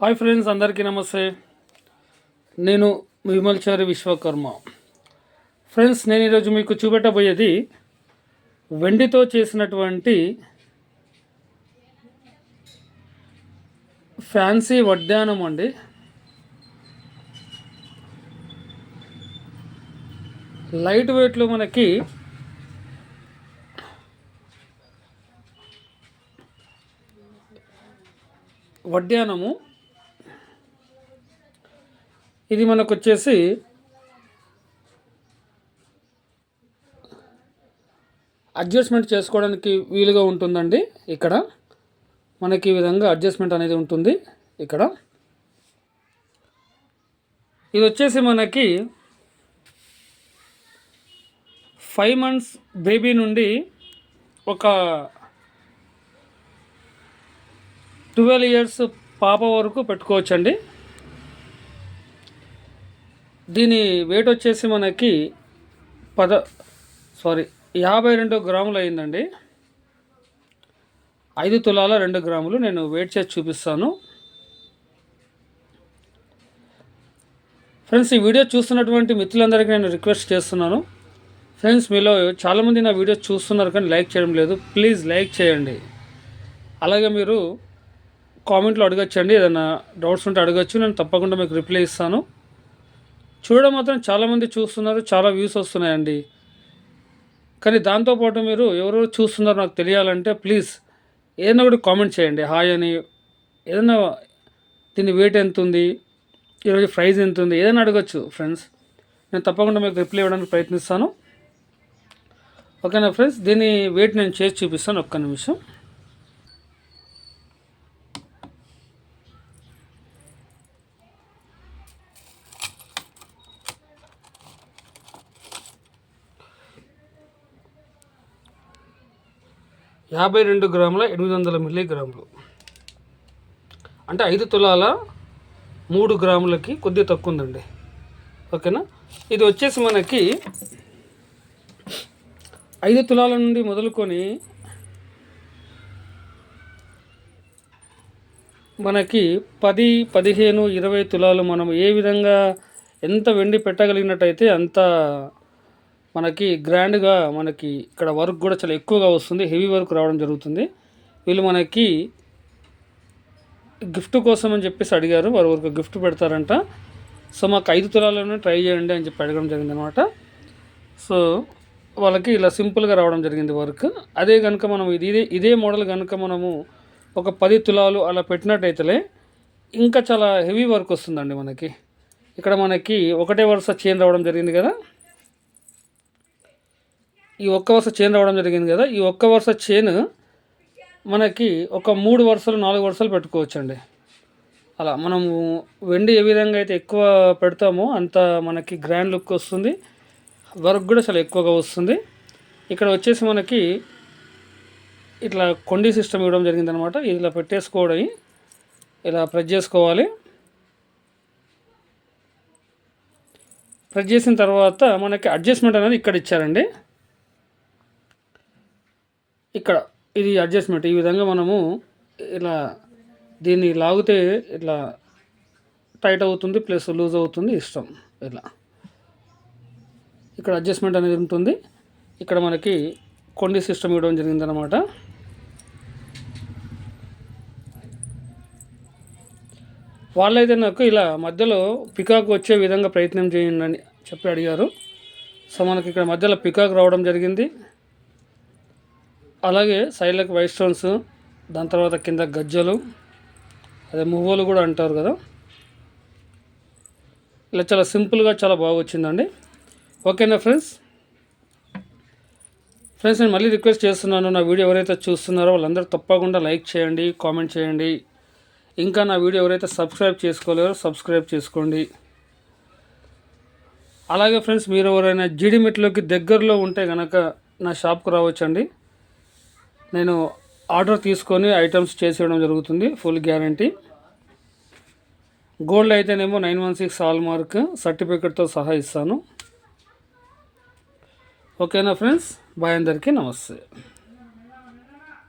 Hi friends అందరికీ నమస్తే. నేను విమల్చారి విశ్వకర్మ. ఫ్రెండ్స్ నేను ఈరోజు మీకు చూపెట్టబోయేది వెండితో చేసినటువంటి ఫ్యాన్సీ వడ్డానం అండి. లైట్ వెయిట్లో మనకి వడ్డానము. ఇది మనకు వచ్చేసి అడ్జస్ట్మెంట్ చేసుకోవడానికి వీలుగా ఉంటుందండి ఇక్కడ. మనకి ఈ విధంగా అడ్జస్ట్మెంట్ అనేది ఉంటుంది ఇక్కడ. ఇది వచ్చేసి మనకి ఫైవ్ మంత్స్ బేబీ నుండి ఒక ట్వెల్వ్ ఇయర్స్ పాప వరకు పెట్టుకోవచ్చండి. దీని వెయిట్ వచ్చేసి మనకి పద సారీ యాభై రెండు గ్రాములు అయిందండి. ఐదు తులాల రెండు గ్రాములు నేను వెయిట్ చేసి చూపిస్తాను. ఫ్రెండ్స్ ఈ వీడియో చూస్తున్నటువంటి మిత్రులందరికీ నేను రిక్వెస్ట్ చేస్తున్నాను. ఫ్రెండ్స్ మీలో చాలామంది నా వీడియో చూస్తున్నారు కానీ లైక్ చేయడం లేదు. ప్లీజ్ లైక్ చేయండి. అలాగే మీరు కామెంట్లో అడగచ్చండి. ఏదైనా డౌట్స్ ఉంటే అడగచ్చు. నేను తప్పకుండా మీకు రిప్లై ఇస్తాను. చూడడం మాత్రం చాలామంది చూస్తున్నారు చాలా వ్యూస్ వస్తున్నాయండి. కానీ దాంతోపాటు మీరు ఎవరెవరు చూస్తున్నారో నాకు తెలియాలంటే ప్లీజ్ ఏదైనా కూడా కామెంట్ చేయండి. హాయ్ అని ఏదైనా దీని వెయిట్ ఎంత ఉంది ఈరోజు ప్రైజ్ ఎంత ఉంది ఏదైనా అడగచ్చు ఫ్రెండ్స్ నేను తప్పకుండా మీకు రిప్లై ఇవ్వడానికి ప్రయత్నిస్తాను. ఓకేనా ఫ్రెండ్స్ దీని వెయిట్ నేను చేసి చూపిస్తాను ఒక్క నిమిషం. యాభై రెండు గ్రాముల ఎనిమిది వందల మిల్లీగ్రాములు. అంటే ఐదు తులాల మూడు గ్రాములకి కొద్దిగా తక్కువ ఉందండి ఓకేనా? ఇది వచ్చేసి మనకి ఐదు తులాల నుండి మొదలుకొని మనకి పది పదిహేను ఇరవై తులాలు మనం ఏ విధంగా ఎంత వెండి పెట్టగలిగినట్టయితే అంత మనకి గ్రాండ్గా మనకి ఇక్కడ వర్క్ కూడా చాలా ఎక్కువగా వస్తుంది. హెవీ వర్క్ రావడం జరుగుతుంది. వీళ్ళు మనకి గిఫ్ట్ కోసం అని చెప్పేసి అడిగారు. వారు ఒక గిఫ్ట్ పెడతారంట. సో మాకు ఐదు తులాలను ట్రై చేయండి అని చెప్పి అడగడం జరిగింది అనమాట సో వాళ్ళకి ఇలా సింపుల్గా రావడం జరిగింది వర్క్ అదే కనుక మనం ఇది ఇదే ఇదే మోడల్ కనుక మనము ఒక పది తులాలు అలా పెట్టినట్టయితే ఇంకా చాలా హెవీ వర్క్ వస్తుందండి మనకి. ఇక్కడ మనకి ఒకటే వరుస చైన్ రావడం జరిగింది కదా. ఈ ఒక్క వరుస చైన్ రావడం జరిగింది కదా ఈ ఒక్క వరుస చైన్ మనకి ఒక మూడు వరుసలు నాలుగు వరుసలు పెట్టుకోవచ్చండి. అలా మనము వెండి ఏ విధంగా అయితే ఎక్కువ పెడతామో అంత మనకి గ్రాండ్ లుక్ వస్తుంది. వర్క్ కూడా చాలా ఎక్కువగా వస్తుంది. ఇక్కడ వచ్చేసి మనకి ఇట్లా కొండి సిస్టమ్ ఇవ్వడం జరిగిందనమాట. ఇలా పెట్టేసుకోవడం ఇలా ప్రెస్ చేసుకోవాలి. ప్రెస్ చేసిన తర్వాత మనకి అడ్జస్ట్మెంట్ అనేది ఇక్కడ ఇచ్చారండి. ఇక్కడ ఇది అడ్జస్ట్మెంట్ ఈ విధంగా మనము ఇలా దీన్ని లాగితే ఇట్లా టైట్ అవుతుంది ప్లస్ లూజ్ అవుతుంది ఇష్టం. ఇలా. ఇక్కడ అడ్జస్ట్మెంట్ అనేది ఉంటుంది. ఇక్కడ మనకి కొండి సిస్టమ్ ఇవ్వడం జరిగిందనమాట వాళ్ళైతే నాకు ఇలా మధ్యలో పికాక్ వచ్చే విధంగా ప్రయత్నం చేయండి అని చెప్పి అడిగారు. సో మనకి ఇక్కడ మధ్యలో పికాక్ రావడం జరిగింది. అలాగే సైడ్లకు వైట్ స్టోన్స్ దాని తర్వాత కింద గజ్జలు అదే మువ్వలు కూడా అంటారు కదా. ఇలా చాలా సింపుల్గా చాలా బాగా వచ్చిందండి. ఓకేనా ఫ్రెండ్స్ ఫ్రెండ్స్ నేను మళ్ళీ రిక్వెస్ట్ చేస్తున్నాను నా వీడియో ఎవరైతే చూస్తున్నారో వాళ్ళందరూ తప్పకుండా లైక్ చేయండి కామెంట్ చేయండి. ఇంకా నా వీడియో ఎవరైతే సబ్స్క్రైబ్ చేసుకోలేరో సబ్స్క్రైబ్ చేసుకోండి. అలాగే ఫ్రెండ్స్ మీరు ఎవరైనా జీడిమెట్లోకి దగ్గరలో ఉంటే కనుక నా షాప్కు రావచ్చండి. నేను ఆర్డర్ తీసుకొని ఐటమ్స్ చేసేయడం జరుగుతుంది ఫుల్ గ్యారంటీ. గోల్డ్ అయితేనేమో nine one six hallmark సర్టిఫికెట్తో సహా ఇస్తాను. ఓకేనా ఫ్రెండ్స్? బాయ్ అందరికీ నమస్తే.